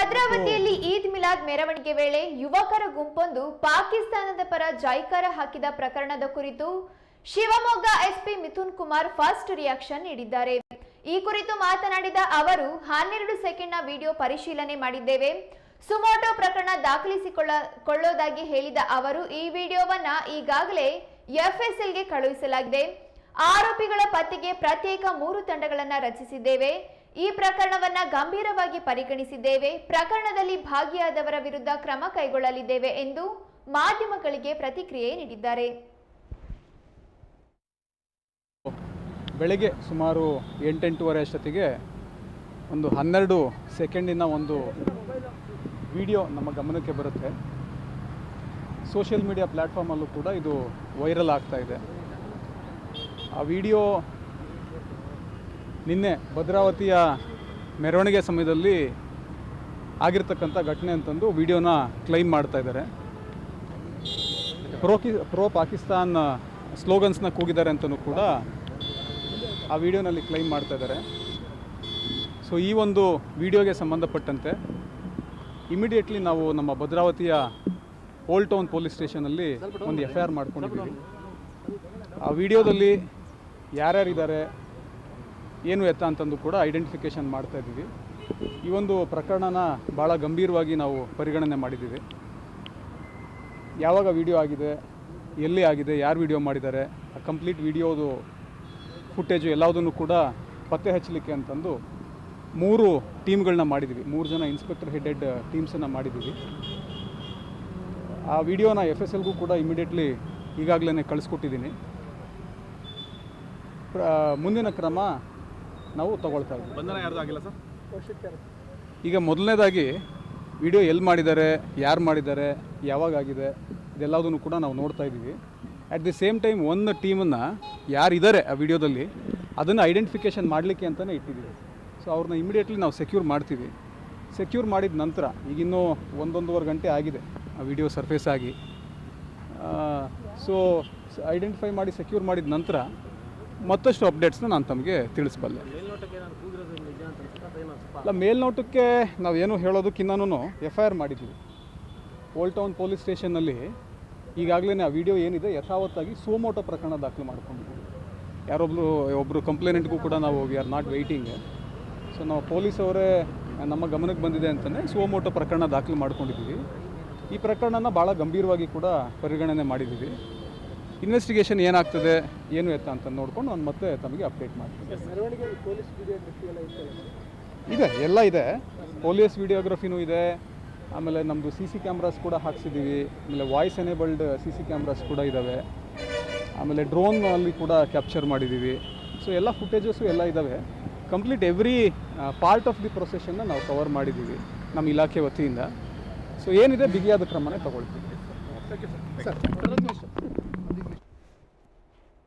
ಭದ್ರಾವತಿಯಲ್ಲಿ ಈದ್ ಮಿಲಾದ್ ಮೆರವಣಿಗೆ ವೇಳೆ ಯುವಕರ ಗುಂಪೊಂದು ಪಾಕಿಸ್ತಾನದ ಪರ ಜೈಕಾರ ಹಾಕಿದ ಪ್ರಕರಣದ ಕುರಿತು Shivamogga SP Mithun Kumar first reaction ನೀಡಿದ್ದಾರೆ. ಈ ಕುರಿತು ಮಾತನಾಡಿದ ಅವರು, ಹನ್ನೆರಡು ಸೆಕೆಂಡ್ನ ವಿಡಿಯೋ ಪರಿಶೀಲನೆ ಮಾಡಿದ್ದೇವೆ. ಸುಮೋಟೋ ಪ್ರಕರಣ ದಾಖಲಿಸಿಕೊಳ್ಳ, ಕೊಳ್ಳೋದಾಗಿ ಹೇಳಿದ ಅವರು, ಈ ವಿಡಿಯೋವನ್ನ ಈಗಾಗಲೇ ಎಫ್ಎಸ್ಎಲ್ಗೆ ಕಳುಹಿಸಲಾಗಿದೆ. ಆರೋಪಿಗಳ ಪತ್ತೆಗೆ ಪ್ರತ್ಯೇಕ ಮೂರು ತಂಡಗಳನ್ನು ರಚಿಸಿದ್ದೇವೆ. ಈ ಪ್ರಕರಣವನ್ನ ಗಂಭೀರವಾಗಿ ಪರಿಗಣಿಸಿದ್ದೇವೆ. ಪ್ರಕರಣದಲ್ಲಿ ಭಾಗಿಯಾದವರ ವಿರುದ್ಧ ಕ್ರಮ ಕೈಗೊಳ್ಳಲಿದ್ದೇವೆ ಎಂದು ಮಾಧ್ಯಮಗಳಿಗೆ ಪ್ರತಿಕ್ರಿಯೆ ನೀಡಿದ್ದಾರೆ. ಬೆಳಗ್ಗೆ ಸುಮಾರು ಎಂಟೆಂಟೂವರೆ ಅಷ್ಟೊತ್ತಿಗೆ ಒಂದು ಹನ್ನೆರಡು ಸೆಕೆಂಡಿನ ಒಂದು ವಿಡಿಯೋ ನಮ್ಮ ಗಮನಕ್ಕೆ ಬರುತ್ತೆ. ಸೋಷಿಯಲ್ ಮೀಡಿಯಾ ಪ್ಲ್ಯಾಟ್ಫಾರ್ಮಲ್ಲೂ ಕೂಡ ಇದು ವೈರಲ್ ಆಗ್ತಾ ಇದೆ. ಆ ವಿಡಿಯೋ ನಿನ್ನೆ ಭದ್ರಾವತಿಯ ಮೆರವಣಿಗೆ ಸಮಯದಲ್ಲಿ ಆಗಿರ್ತಕ್ಕಂಥ ಘಟನೆ ಅಂತಂದು ವಿಡಿಯೋನ ಕ್ಲೈಮ್ ಮಾಡ್ತಾ ಇದ್ದಾರೆ. ಪ್ರೋ ಕಿ, ಪ್ರೋ ಪಾಕಿಸ್ತಾನ್ ಸ್ಲೋಗನ್ಸ್ನ ಕೂಗಿದ್ದಾರೆ ಅಂತಲೂ ಕೂಡ ಆ ವಿಡಿಯೋನಲ್ಲಿ ಕ್ಲೈಮ್ ಮಾಡ್ತಾ ಇದ್ದಾರೆ. ಸೊ, ಈ ಒಂದು ವಿಡಿಯೋಗೆ ಸಂಬಂಧಪಟ್ಟಂತೆ ಇಮಿಡಿಯೇಟ್ಲಿ ನಾವು ನಮ್ಮ ಭದ್ರಾವತಿಯ ಓಲ್ಡ್ ಟೌನ್ ಪೊಲೀಸ್ ಸ್ಟೇಷನಲ್ಲಿ ಒಂದು ಎಫ್ ಐ ಆರ್ ಮಾಡ್ಕೊಂಡಿದ್ದೀವಿ. ಆ ವಿಡಿಯೋದಲ್ಲಿ ಯಾರ್ಯಾರಿದ್ದಾರೆ ಏನು ಎತ್ತ ಅಂತಂದು ಕೂಡ ಐಡೆಂಟಿಫಿಕೇಷನ್ ಮಾಡ್ತಾ ಇದ್ದೀವಿ. ಈ ಒಂದು ಪ್ರಕರಣನ ಭಾಳ ಗಂಭೀರವಾಗಿ ನಾವು ಪರಿಗಣನೆ ಮಾಡಿದ್ದೀವಿ. ಯಾವಾಗ ವಿಡಿಯೋ ಆಗಿದೆ, ಎಲ್ಲಿ ಆಗಿದೆ, ಯಾರು ವಿಡಿಯೋ ಮಾಡಿದ್ದಾರೆ, ಆ ಕಂಪ್ಲೀಟ್ ವಿಡಿಯೋದು ಫುಟೇಜು ಎಲ್ಲದನ್ನು ಕೂಡ ಪತ್ತೆ ಹಚ್ಚಲಿಕ್ಕೆ ಅಂತಂದು ಮೂರು ಟೀಮ್ಗಳನ್ನ ಮಾಡಿದ್ದೀವಿ. ಮೂರು ಜನ ಇನ್ಸ್ಪೆಕ್ಟರ್ ಹೆಡೆಡ್ ಟೀಮ್ಸನ್ನು ಮಾಡಿದ್ದೀವಿ. ಆ ವಿಡಿಯೋನ ಎಫ್ ಎಸ್ ಎಲ್ಗೂ ಕೂಡ ಇಮಿಡಿಯೇಟ್ಲಿ ಈಗಾಗಲೇ ಕಳಿಸ್ಕೊಟ್ಟಿದ್ದೀನಿ. ಮುಂದಿನ ಕ್ರಮ ನಾವು ತಗೊಳ್ತಾ ಇದ್ದೀವಿ. ಬಂಧನ ಯಾರ್ದು ಆಗಿಲ್ಲ ಸರ್? ಈಗ ಮೊದಲನೇದಾಗಿ ವಿಡಿಯೋ ಎಲ್ಲಿ ಮಾಡಿದ್ದಾರೆ ಯಾರು ಮಾಡಿದ್ದಾರೆ ಯಾವಾಗ ಆಗಿದೆ ಇದೆಲ್ಲದನ್ನು ಕೂಡ ನಾವು ನೋಡ್ತಾ ಇದ್ದೀವಿ. ಅಟ್ ದಿ ಸೇಮ್ ಟೈಮ್ ಒಂದು ಟೀಮನ್ನು ಯಾರಿದ್ದಾರೆ ಆ ವಿಡಿಯೋದಲ್ಲಿ ಅದನ್ನು ಐಡೆಂಟಿಫಿಕೇಷನ್ ಮಾಡಲಿಕ್ಕೆ ಅಂತಲೇ ಇಟ್ಟಿದ್ದೀವಿ. ಸೊ ಅವ್ರನ್ನ ಇಮಿಡಿಯೇಟ್ಲಿ ನಾವು ಸೆಕ್ಯೂರ್ ಮಾಡ್ತೀವಿ. ಸೆಕ್ಯೂರ್ ಮಾಡಿದ ನಂತರ ಈಗಿನ್ನೂ ಒಂದೊಂದುವರೆ ಗಂಟೆ ಆಗಿದೆ ಆ ವಿಡಿಯೋ ಸರ್ಫೇಸ್ ಆಗಿ. ಸೊ ಐಡೆಂಟಿಫೈ ಮಾಡಿ ಸೆಕ್ಯೂರ್ ಮಾಡಿದ ನಂತರ ಮತ್ತಷ್ಟು ಅಪ್ಡೇಟ್ಸ್ನ ನಾನು ತಮಗೆ ತಿಳಿಸ್ಬಲ್ಲೆ. ಏನೋ ಅಲ್ಲ ಮೇಲ್ನೋಟಕ್ಕೆ ನಾವೇನು ಹೇಳೋದಕ್ಕಿನ್ನೂ ಎಫ್ ಐ ಆರ್ ಮಾಡಿದ್ದೀವಿ ಓಲ್ಡ್ ಟೌನ್ ಪೊಲೀಸ್ ಸ್ಟೇಷನ್ನಲ್ಲಿ ಈಗಾಗಲೇ ಆ ವಿಡಿಯೋ ಏನಿದೆ, ಯಥಾವತ್ತಾಗಿ ಸೋಮೋಟೋ ಪ್ರಕರಣ ದಾಖಲು ಮಾಡ್ಕೊಂಡಿದ್ದೀವಿ ಯಾರೊಬ್ಬರು ಒಬ್ಬರು ಕಂಪ್ಲೇನೆಂಟ್ಗೂ ಕೂಡ ನಾವು we are not waiting so ನಾವು ಪೊಲೀಸ್ ಅವರೇ ನಮ್ಮ ಗಮನಕ್ಕೆ ಬಂದಿದೆ ಅಂತಲೇ ಸೋಮೋಟೋ ಪ್ರಕರಣ ದಾಖಲು ಮಾಡ್ಕೊಂಡಿದ್ದೀವಿ ಈ ಪ್ರಕರಣನ ಭಾಳ ಗಂಭೀರವಾಗಿ ಕೂಡ ಪರಿಗಣನೆ ಮಾಡಿದ್ದೀವಿ ಇನ್ವೆಸ್ಟಿಗೇಷನ್ ಏನಾಗ್ತದೆ ಏನು ಎತ್ತ ಅಂತ ನೋಡ್ಕೊಂಡು ನಾನು ಮತ್ತೆ ತಮಗೆ ಅಪ್ಡೇಟ್ ಮಾಡ್ತೀನಿ. ಇದೆ. ಎಲ್ಲ ಇದೆ. ಪೊಲೀಸ್ ವಿಡಿಯೋಗ್ರಫಿನೂ ಇದೆ. ಆಮೇಲೆ ನಮ್ಮದು ಸಿ ಸಿ ಕ್ಯಾಮ್ರಾಸ್ ಕೂಡ ಹಾಕ್ಸಿದ್ದೀವಿ ಆಮೇಲೆ voice enabled C C cameras ಕೂಡ ಇದ್ದಾವೆ ಆಮೇಲೆ ಡ್ರೋನ್ ಅಲ್ಲಿ ಕೂಡ ಕ್ಯಾಪ್ಚರ್ ಮಾಡಿದ್ದೀವಿ ಸೊ ಎಲ್ಲ ಫುಟೇಜಸ್ಸು ಎಲ್ಲ ಇದ್ದಾವೆ complete every part of the ಪ್ರೊಸೆಷನ್ನ ನಾವು ಕವರ್ ಮಾಡಿದ್ದೀವಿ ನಮ್ಮ ಇಲಾಖೆ ವತಿಯಿಂದ. ಸೊ ಏನಿದೆ ಬಿಗಿಯಾದ ಕ್ರಮನೇ ತಗೊಳ್ತೀವಿ. ಸರ್